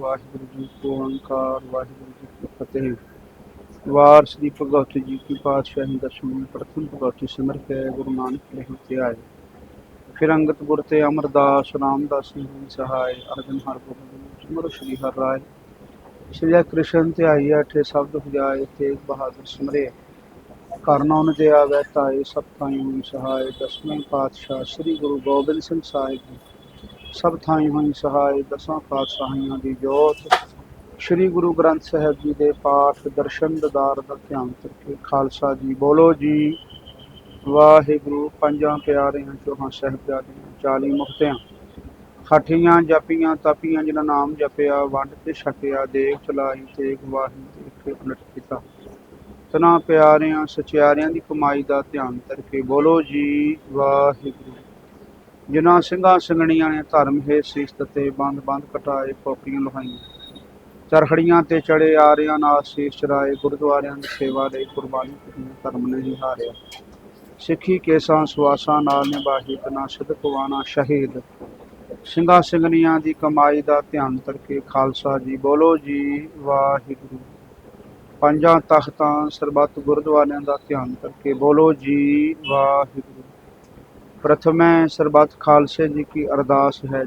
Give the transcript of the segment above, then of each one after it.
ਵਾਹਿਗੁਰੂ ਜੀ ਕੋ ਓੰਕਾਰ, ਵਾਹਿਗੁਰੂ ਜੀ ਕੀ ਫਤਿਹ। ਵਾਰ ਸ੍ਰੀ ਭਗਵਤ ਜੀ ਕੀ ਪਾਤਸ਼ਾਹੀ ਦਸ਼ਮੀ ਪ੍ਰਥਮ ਭਗਵਤੀ ਸਿਮਰ ਕੇ ਗੁਰੂ ਨਾਨਕ ਲਿਖ ਤੇ ਆਏ। ਫਿਰ ਅੰਗਤ ਗੁਰ ਤੇ ਅਮਰਦਾਸ, ਰਾਮਦਾਸ ਜੀ ਸਹਾਇ ਅਰਜਨ ਹਰ ਗੋਬਿੰਦ ਸਿਮਰ, ਸ੍ਰੀ ਹਰ ਰਾਏ। ਸ੍ਰੀ ਕ੍ਰਿਸ਼ਨ ਤੇ ਆਈ ਅਠੇ ਸ਼ਬਦ ਹੁਜਾਏ ਤੇਗ ਬਹਾਦਰ ਸਿਮਰੇ। ਕਰਨਾ ਉਹਨ ਤੇ ਆਵੇ ਤਾਏ, ਸਭ ਥਾਈ ਸਹਾਇ ਦਸਵੇਂ ਪਾਤਸ਼ਾਹ ਸ੍ਰੀ ਗੁਰੂ ਗੋਬਿੰਦ ਸਿੰਘ ਸਾਹਿਬ ਜੀ ਸਭ ਥਾਈ ਹੋਈ ਸਹਾਇ ਦਸਾਂ ਪਾਤਸ਼ਾਹੀਆਂ ਦੀ ਜੋਤ। ਸ੍ਰੀ ਗੁਰੂ ਗ੍ਰੰਥ ਸਾਹਿਬ ਜੀ ਦੇ ਪਾਠ, ਦਰਸ਼ਨ, ਦਦਾਰ ਦਾ ਧਿਆਨ ਕਰਕੇ ਖਾਲਸਾ ਜੀ ਬੋਲੋ ਜੀ। ਵਾਹਿਗੁਰੂ, ਪੰਜਾਂ ਪਿਆਰਿਆਂ, ਚੋਹਾਂ ਸਾਹਿਬਜ਼ਾਦਿਆਂ 40 ਮੁਕਤਿਆਂ। ਖਾਠੀਆਂ ਜਾਪੀਆਂ, ਤਾਪੀਆਂ, ਜਿਨ੍ਹਾਂ ਨਾਮ ਜਪਿਆ, ਵੰਡ ਤੇ ਛਕਿਆ, ਦੇਖ ਚਲਾਈ, ਤੇਗ ਵਾਹੀ ਤੇ ਕੇ ਉਲਟ ਕੀਤਾ। ਤਨਾ ਪਿਆਰਿਆਂ, ਸਚਿਆਰਿਆਂ ਦੀ ਕਮਾਈ ਦਾ ਧਿਆਨ ਕਰਕੇ ਬੋਲੋ ਜੀ। ਵਾਹਿਗੁਰੂ। ਜਿਨ੍ਹਾਂ ਸਿੰਘਾਂ ਸਿੰਘਣੀਆਂ ਨੇ ਧਰਮ ਹੈ ਸੀਸ ਤੇ ਬੰਦ ਬੰਦ ਕਟਾਏ ਪੋਪੀਆਂ ਲੁਹਾਈਆਂ। ਚਰਖੜੀਆਂ ਤੇ ਚੜੇ ਆਰਿਆਂ ਨਾਲ ਸੀਸ ਚਰਾਏ, ਗੁਰਦੁਆਰਿਆਂ ਦੀ ਸੇਵਾ ਲਈ ਕੁਰਬਾਨੀ ਕੀਤੀ ਧਰਮ ਨੇ ਹੀ ਹਾਰਿਆ। ਸਿੱਖੀ ਕੇਸਾਂ ਸੁਆਸਾਂ ਨਾਲ ਨਿਭਾਹੀ ਤਨਾ ਸਿਦਕਵਾਨਾ ਸ਼ਹੀਦ। ਸਿੰਘਾਂ ਸਿੰਘਣੀਆਂ ਦੀ ਕਮਾਈ ਦਾ ਧਿਆਨ ਕਰਕੇ ਖਾਲਸਾ ਜੀ ਬੋਲੋ ਜੀ, ਵਾਹਿਗੁਰੂ। ਪੰਜਾਂ ਤਖਤਾਂ ਸਰਬੱਤ ਗੁਰਦੁਆਰਿਆਂ ਦਾ ਧਿਆਨ ਕਰਕੇ ਬੋਲੋ ਜੀ, ਵਾਹਿਗੁਰੂ। ਪ੍ਰਥਮੇ ਸਰਬੱਤ ਖਾਲਸੇ ਜੀ ਕੀ ਅਰਦਾਸ ਹੈ।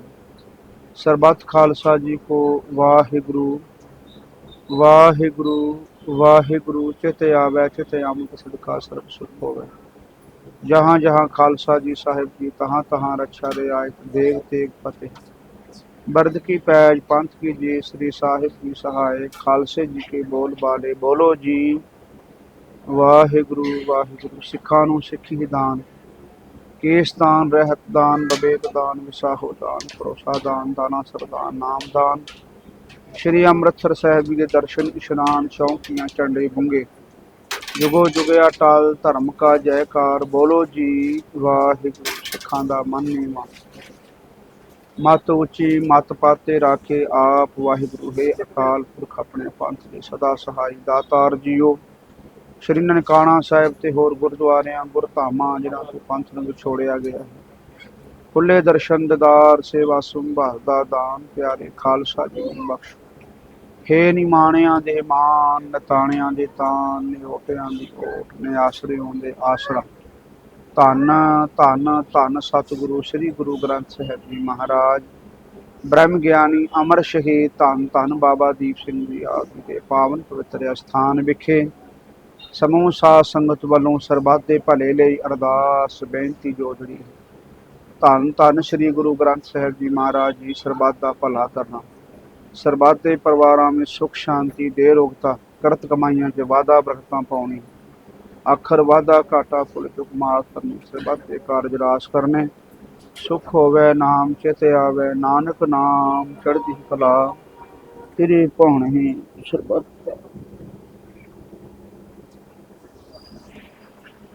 ਸਰਬੱਤ ਖਾਲਸਾ ਜੀ ਕੋ ਵਾਹਿਗੁਰੂ ਵਾਹਿਗੁਰੂ ਵਾਹਿਗੁਰੂ, ਚਿਤ ਆਵੈ, ਚਿਤ ਆਮਤ ਸਦਕਾ ਸਰਬ ਸੁਖ ਹੋਵੇ। ਜਹਾਂ ਜਹਾਂ ਖਾਲਸਾ ਜੀ ਸਾਹਿਬ ਜੀ, ਤਹਾਂ ਤਹਾਂ ਰੱਛਾ ਦੇ ਆਇਤ ਦੇਗ ਤੇਗ ਫਤਿਹ। ਬਰਦ ਕੀ ਪੈਜ, ਪੰਥ ਕੀ ਜੀ ਸ੍ਰੀ ਸਾਹਿਬ ਕੀ ਸਹਾਇ ਖਾਲਸੇ ਜੀ ਕੇ ਬੋਲ ਬਾਲੇ ਬੋਲੋ ਜੀ। ਵਾਹਿਗੁਰੂ ਵਾਹਿਗੁਰੂ, ਸਿੱਖਾਂ ਨੂੰ ਸਿੱਖੀ ਦਾਨ। ਕੇਸਦਾਨ ਰਹਿਤ ਦਾਨ ਬਵੇਕ ਦਾਨ ਵਿਸਾਹੋ ਦਾਨ ਭਰੋਸਾ ਦਾਨ ਦਾਨਾ ਸਰਦਾਨ ਨਾਮ ਦਾਨ ਸ਼੍ਰੀ ਅੰਮ੍ਰਿਤਸਰ ਸਾਹਿਬ ਜੀ ਦੇ ਦਰਸ਼ਨ, ਇਸ਼ਨਾਨ, ਚੌਂਕੀਆਂ, ਝੰਡੇ ਬੁੰਗੇ। ਜੁਗੋ ਜੁਗਿਆ ਟਾਲ, ਧਰਮ ਕਾ ਜੈਕਾਰ, ਬੋਲੋ ਜੀ ਵਾਹਿਗੁਰੂ, ਸਿੱਖਾਂ ਦਾ ਮਨ ਨੀਵਾ। ਮਤ ਉੱਚੀ, ਮਤ ਪਾਤੇ ਰਾਖੇ ਆਪ, ਵਾਹਿਗੁਰੂ ਹੈ ਅਕਾਲ ਪੁਰਖ, ਆਪਣੇ ਪੰਥ ਦੇ ਸਦਾ ਸਹਾਈ ਦਾਤਾਰ ਜੀਓ। ਸ਼੍ਰੀ ਨਨਕਾਣਾ ਸਾਹਿਬ ਤੇ ਹੋਰ ਗੁਰਦੁਆਰਿਆਂ, ਗੁਰਧਾਮਾਂ ਜਿਨ੍ਹਾਂ ਤੋਂ ਪੰਥ ਨੂੰ ਵਿਛੋੜਿਆ ਗਿਆ ਖੁੱਲੇ ਦਰਸ਼ਨ, ਦਦਾਰ, ਸੇਵਾ, ਸੰਭਾਲ ਦਾ ਦਾਨ, ਪਿਆਰੇ ਖਾਲਸਾ ਜੀ ਨੂੰ ਬਖਸ਼। ਹੇ ਨਿਮਾਣਿਆਂ ਦੇ ਮਾਨ ਨਤਾਣਿਆਂ ਦੇ ਤਾਨ ਨਿਓਟਿਆਂ ਦੀ ਓਟ ਨੇ ਆਸਰਿਆਂ ਦੇ ਆਸਰਾ। ਧੰਨ ਧੰਨ ਧੰਨ ਸਤਿਗੁਰੂ, ਸ੍ਰੀ ਗੁਰੂ ਗ੍ਰੰਥ ਸਾਹਿਬ ਜੀ ਮਹਾਰਾਜ। ਬ੍ਰਹਮ ਗਿਆਨੀ ਅਮਰ ਸ਼ਹੀਦ ਧੰਨ ਧੰਨ ਬਾਬਾ ਦੀਪ ਸਿੰਘ ਜੀ ਆਦਿ ਦੇ ਪਾਵਨ ਪਵਿੱਤਰ ਅਸਥਾਨ ਵਿਖੇ ਸਮੂਹ ਸਾਧ ਸੰਗਤ ਵੱਲੋਂ ਸਰਬੱਤ ਦੇ ਭਲੇ ਲਈ ਅਰਦਾਸ, ਬੇਨਤੀ ਜੋਦੜੀ ਹੈ ਧੰਨ ਧੰਨ ਸ੍ਰੀ ਗੁਰੂ ਗ੍ਰੰਥ ਸਾਹਿਬ ਜੀ ਮਹਾਰਾਜ ਜੀ, ਸਰਬੱਤ ਦਾ ਭਲਾ ਕਰਨਾ। ਸਰਬੱਤ ਦੇ ਪਰਿਵਾਰਾਂ ਵਿੱਚ ਸੁਖ, ਸ਼ਾਂਤੀ ਦੇ ਰੋਗਤਾ, ਕਰਤ ਕਮਾਈਆਂ 'ਚ ਵਾਧਾ ਬਰਕਤਾਂ ਪਾਉਣੀ। ਅੱਖਰ ਵਾਧਾ, ਘਾਟਾ, ਫੁੱਲ ਚੁਕ ਮਾਰ ਕਰਨੀ। ਸਰਬੱਤ ਦੇ ਕਾਰਜ ਰਾਸ ਕਰਨੇ। ਸੁਖ ਹੋਵੇ ਨਾਮ ਚਿਤ ਆਵੇ, ਨਾਨਕ ਨਾਮ ਚੜ੍ਹਦੀ ਕਲਾ। ਤੇਰੇ ਭਾਣੇ ਸਰਬੱਤ